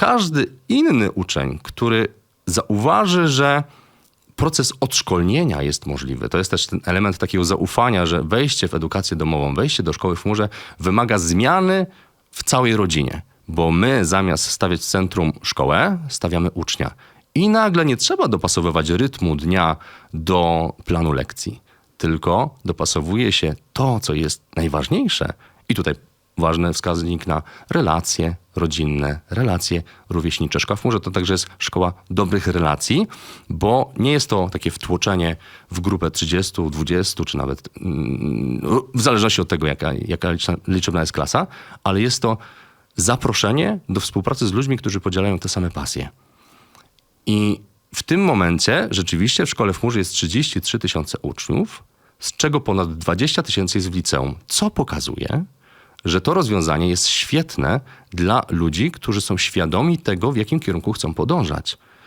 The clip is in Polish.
każdy inny uczeń, który zauważy, że proces odszkolnienia jest możliwy. To jest też ten element takiego zaufania, że wejście w edukację domową, wejście do szkoły w chmurze wymaga zmiany w całej rodzinie. Bo my zamiast stawiać w centrum szkołę, stawiamy ucznia. I nagle nie trzeba dopasowywać rytmu dnia do planu lekcji, tylko dopasowuje się to, co jest najważniejsze. I tutaj ważny wskaźnik na relacje rodzinne, relacje rówieśnicze. Szkoła w chmurze to także jest szkoła dobrych relacji, bo nie jest to takie wtłoczenie w grupę 30, 20 czy nawet mm, w zależności od tego, jaka, jaka liczebna jest klasa, ale jest to zaproszenie do współpracy z ludźmi, którzy podzielają te same pasje. I w tym momencie rzeczywiście w szkole w chmurze jest 33 tysiące uczniów, z czego ponad 20 tysięcy jest w liceum, co pokazuje, że to rozwiązanie jest świetne dla ludzi, którzy są świadomi tego, w jakim kierunku chcą podążać.